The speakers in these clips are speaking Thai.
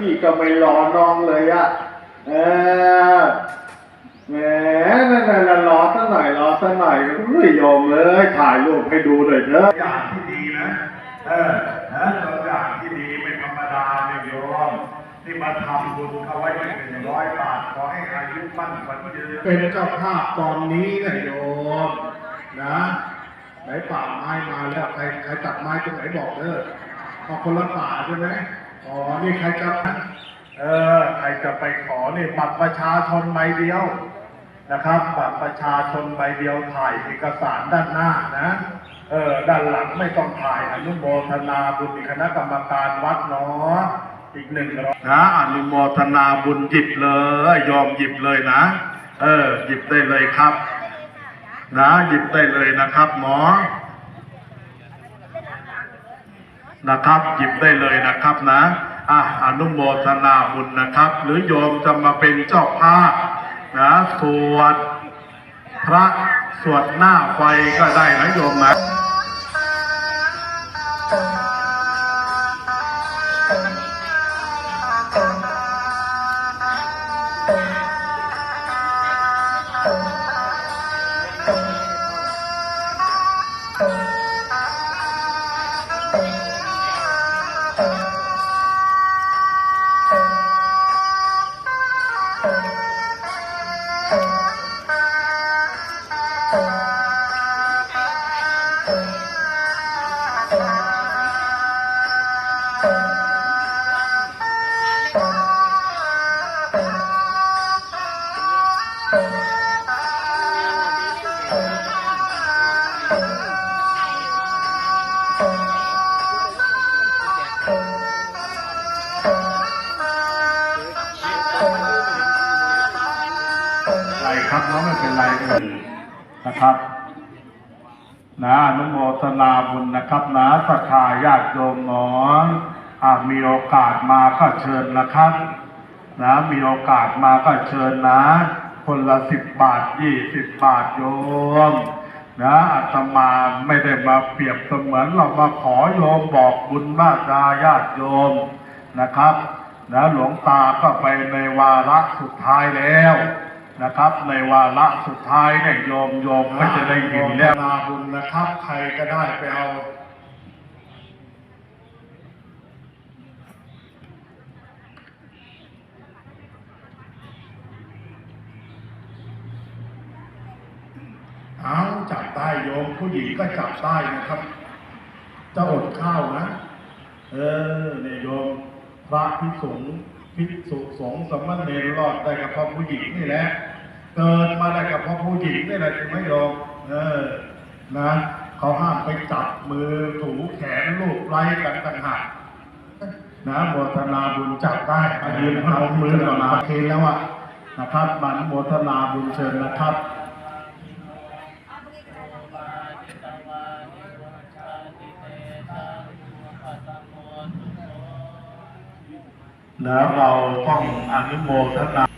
พี่ก็ไม่รอน้องเลยอะเออแหมนั่นน่ะรอสักหน่อยรอสักหน่อยเฮ้ยโยมเลย ถ่ายรูปให้ดูหน่อยเถอะอย่างที่ดีนะ เออนะตัวอย่างที่ดีไม่ธรรมดาเนี่ยโยมที่มาทำบุญเขาไว้หนึ่งร้อยบาทขอให้อายุมั่นขวัญยืนเป็นเจ้าภาพตอนนี้นะโยมนะไหนป่าไม้มาแล้วใครใครตัดไม้ตรงไหนบอกเด้อพอคนละป่าใช่ไหม อ๋อ นี่ใครจะเออ ใครจะไปขอนี่บัตรประชาชนใบเดียวนะครับ บัตรประชาชนใบเดียวถ่ายเอกสารด้านหน้านะ เออ ด้านหลังไม่ต้องถ่ายอนุโมทนาบุญคณะกรรมการวัดเนาะอีกหนึ่งร้อยนะอนุโมทนาบุญหยิบเลย ยอมหยิบเลยนะ เออ หยิบได้เลยครับ นะ หยิบได้เลยนะครับหมอ นะครับ หยิบได้เลยนะครับนะอะอนุโมทนาบุญนะครับ หรือโยมจะมาเป็นเจ้าภาพนะสวดพระสวดหน้าไฟก็ได้นะโยมนะ ไรครับน้องไม่เป็นไรเลยนะครับนะอนุโมทนาบุญนะครับนะศรัทธาญาติโยมน้องอ่ามีโอกาสมาก็เชิญนะครับ นะมีโอกาสมาก็เชิญนะ คนละสิบบาทยี่สิบบาทโยมนะอาตมาไม่ได้มาเปรียบเสมือนเรามาขอโยมบอกบุญมาดาญาติโยมนะครับ นะหลวงตาก็ไปในวาระสุดท้ายแล้วนะครับ ในวาระสุดท้ายเนี่ยโยมโยมก็จะได้ยินแล้วนาบุญนะครับ ใครก็ได้ไปเอาเอาจับได้โยมผู้หญิงก็จับได้นะครับ จะอดข้าวนะ เออเนี่ยโยม พระพิสุงพิสุสงฆ์สมณเณรรอดได้กับพ่อผู้หญิงนี่แหละเกิดมาได้กับพ่อผู้หญิงนี่แหละจริงไหมโยมเออนะเขาห้ามไปจับมือถูแขนลูบไล้กันต่างหากนะโมทนาบุญจับได้มายืนพนมมือกับมาเคนแล้วอะนะครับมันโมทนาบุญเชิญนะครับ แล้วเราต้องอนุโมทนา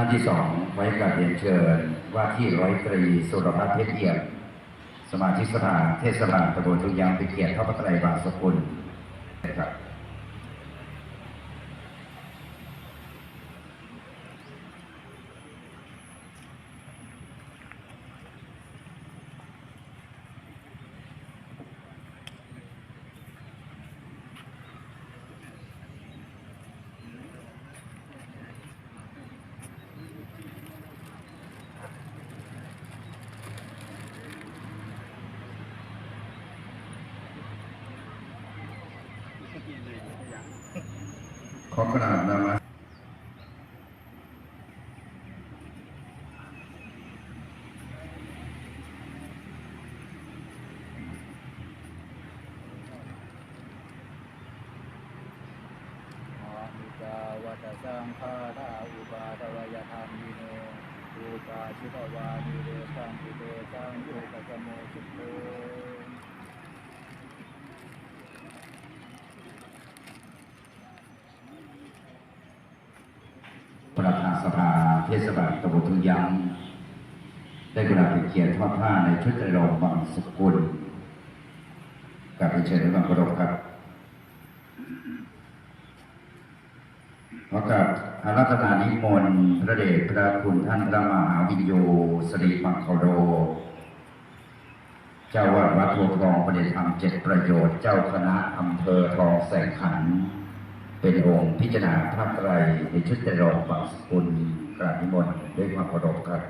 ท่านที่สองไว้กราบเรียนเชิญว่าที่ร้อยตรีสุรพัฒน์เพชรเอี่ยมสมาชิกสภาเทศบาลตำบลทุกยางไปเกียรติเข้าพระไตรบาสกุลนะครับ ขอกราบนมัส อามิกาวัตสังฆารา อุปาชิตวานิเรสังปิเตสังโยกสโมสุโต ประธาน สภาเทศบาลตำบลทุ่งยางได้กราบเกียรติทอดผ้าในชุดไตรรงบางสกุลกราบเป็นเชิญในบางกระดกครับขอกราบอารัตนานิมนต์พระเดชพระคุณท่านพระมหาวิญโยสรีมังคโร เจ้าวัดวัดโพทองประเดชธรรมเจ็ดประโยชน์ เจ้าคณะอำเภอทองแสงขัน เป็นองค์พิจารณาพระไตรในชุดไตรรองค์บางสกุลกราบนิมนต์ด้วยความเคารพครับ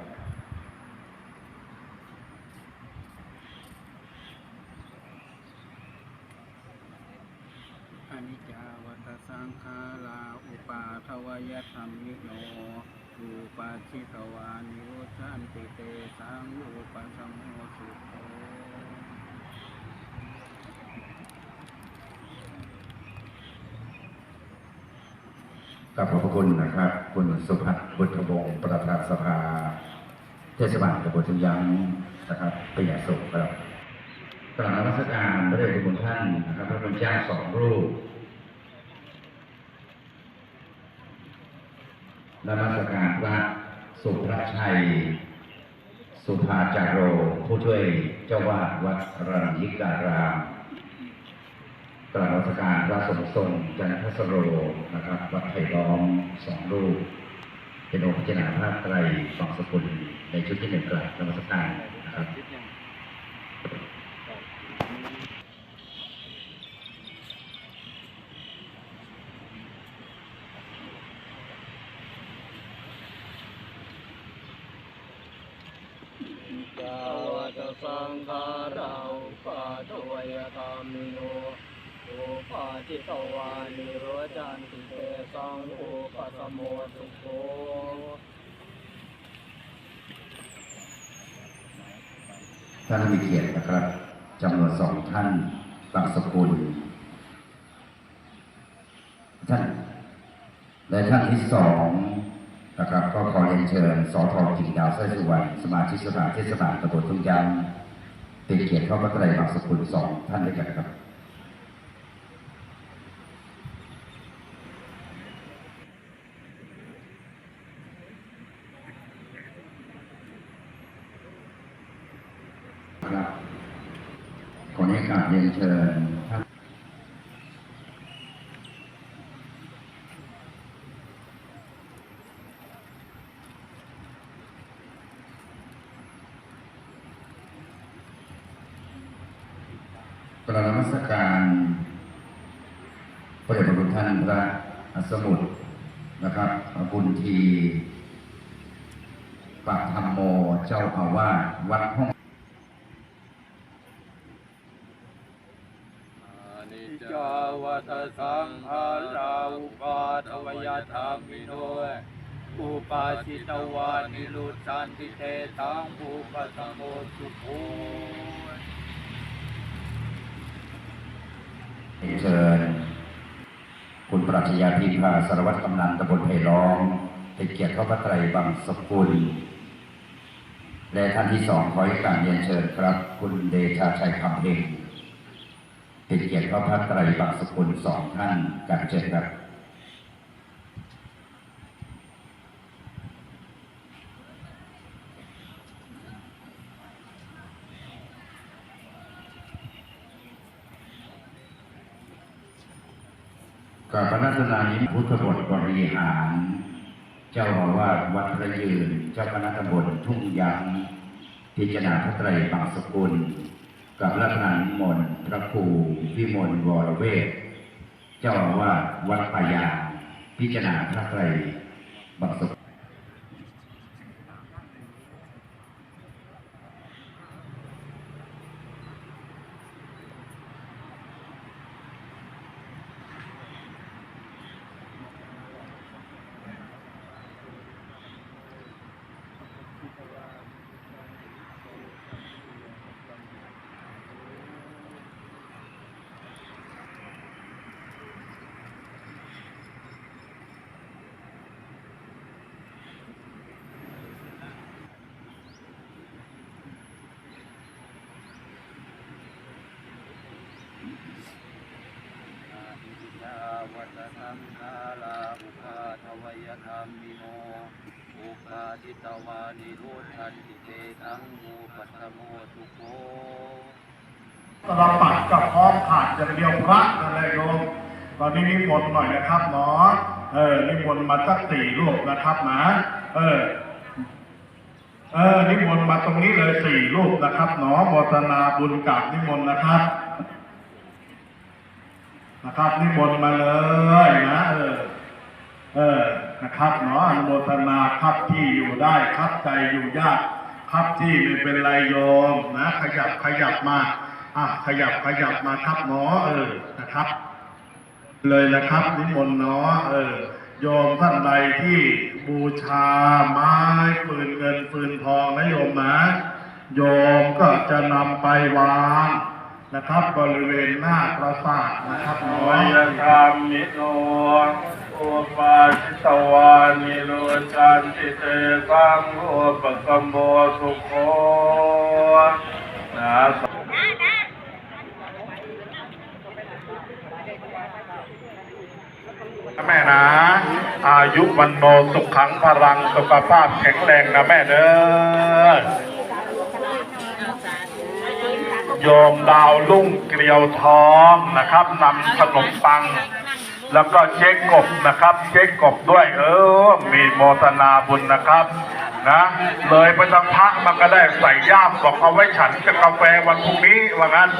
อนิจจาวัตสังขาราอุปาทวยธรรมิโนอุปาชิตวานิโรชันติเตสังอุปสมโมสุโต กับขอบพระคุณนะครับ คุณสุพัฒน์บุตรวงศ์ประธานสภา เทศบาลตำบลทุ่งยางนะครับเป็นอย่างสุขครับกราบนมัสการพระเดชพระคุณท่านนะครับพระคุณเจ้าสองรูปนมัสการพระสุภรชัย สุภาจารโร ผู้ช่วยเจ้าวาดวัดรัญยิการาม กราบนมัสการพระสมทรงจันทสโรนะครับวัดไผ่ล้อมสองรูป เป็นองค์พิจารณาพระไตรสองสกุลในชุดที่หนึ่งกราบนมัสการนะครับสังขาราปาทวยธรรมโน ปาทิตวานิโรจันติเตสังอุปสมโมสุโตท่านมีเกียรตินะครับจำนวนสองท่านบางสกุล ท่าน และท่านที่สองนะครับ ก็ขอเรียนเชิญสอทอกิ่งดาวไส้สุวรรณสมาชิกสภาเทศบาลตำบลทุ่งยางเป็นเกียรติเข้าพระไตรบางสกุลสองท่านด้วยกันครับขอให้กราบ เรียนเชิญท่านประนมัสการพระเดชพระคุณท่านพระอสมุทรนะครับบุญทีปากธรรมโมเจ้าอาวาสวัดห้อง อนิจจาวั ตสังขาราอุปาทวยธรรมิโนอุปาชิตวานิรุชันติเตสังอุปสมโมสุโขเชิญคุณปรัชญาพิพาสารวัตรกำนันตำบลไผ่ล้อมเป็นเกียรติข้าพระไตรบังสกุล และท่านที่สองขอให้การเรียนเชิญครับ คุณเดชาชัยคำเพ็ง เป็นเกียรติเข้าพระไตรบังสกุลสองท่านการเชิญครับกับพระนัตนายิมพุทธบทบริหาร เจ้าอาวาสวัดระยืน เจ้าคณะตำบลทุ่งยางพิจารณาพระไตรบางสกุล กับรัตนานิมนต์พระครูพิมลวรเวทเจ้าอาวาสวัดปายา พิจารณาพระไตรบางส สสังฆาลาอุปาทวยธรรมิโนอุปาทิตวานิโรชันติเตทังมูปัตโมสุโคตลปัดกับพร้อมขาดอย่างเดียวพระนั่นแหละโยมตอนนี้นิมนต์หน่อยนะครับเนาะเออนิมนต์มาสักสี่รูปนะครับนะเออเออนิมนต์มาตรงนี้เลยสี่รูปนะครับเนาะโมทนาบุญกับนิมนต์นะครับ นะครับนิมนต์มาเลยนะเออเออนะครับเนาะอนุโมทนาครับที่อยู่ได้ครับใจอยู่ยากครับที่ไม่เป็นไรโยมนะ ขยับขยับมาอะขยับขยับมาครับเนาะเออนะครับ เลยนะครับนิมนต์เนาะเออโยมท่านใดที่บูชาไม้ฟืนเงินฟืนทองนะโยมนะ โยมก็จะนำไปวาง นะครับบริเวณหน้าปราสาทนะครับนาะวยธรรมิโนอุปาชิตวานิโรจันติเตสังโฆปะกัมโมสุโคนะแม่นะ อายุวันโนสุขขังพลังสุขภาพแข็งแรงนะแม่เด้อ โยมดาวลุ่งเกลียวทองนะครับนำขนมปัง แล้วก็เช็คกบนะครับเช็คกบด้วย เออ มีโมทนาบุญนะครับนะเลยไปทางพระมันก็ได้ใส่ย่ามบอกเอาไว้ฉันกับกาแฟวันพรุ่งนี้ว่างั้น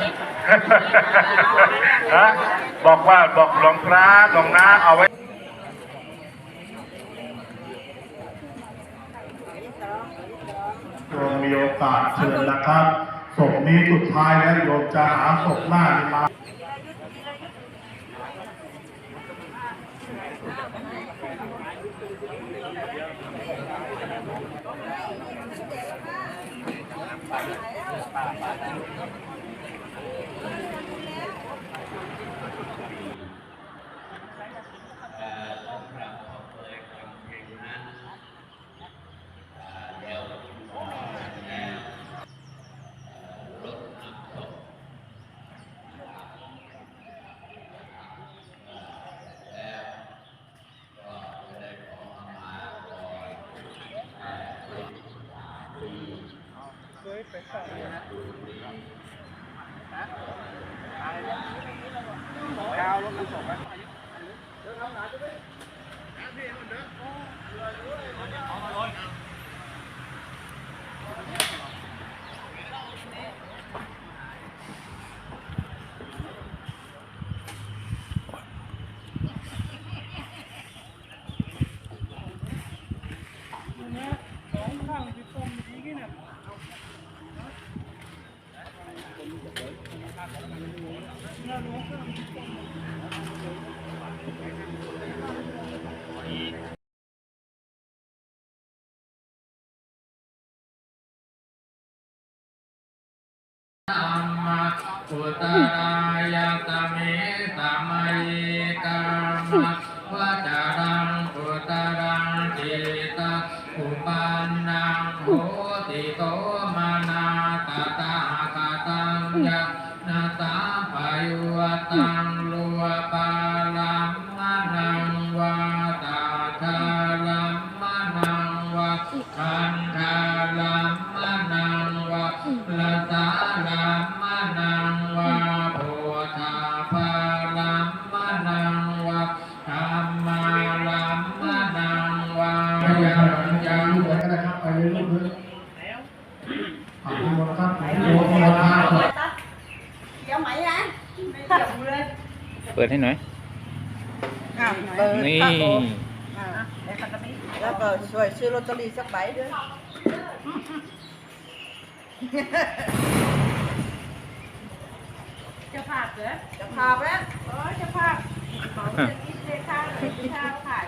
นะบอกว่าบอกหลวงพระหลวงนาเอาไว้มีโอกาสเชิญนะครับ ศพนี้สุดท้ายแล้วโยมจะหาศพหน้า นี่มาธัายตเมตมัยกามะวะจารังะยังยังก็ได้ครับไปเลยลูกเลยอ่านิมนต์ครับโยมโมทนาครับเดี๋ยวไหมนะไม่เดี๋ยวเลยเปิดให้หน่อยอะเปิดนี่ครับผมอะแล้วก็ช่วยซื้อลอตเตอรี่สักใบด้วยจะพาพเหรอจะพาพแล้วอ๋อจะพาพเหมาจะกินเลข้าวเลยข้าวขาย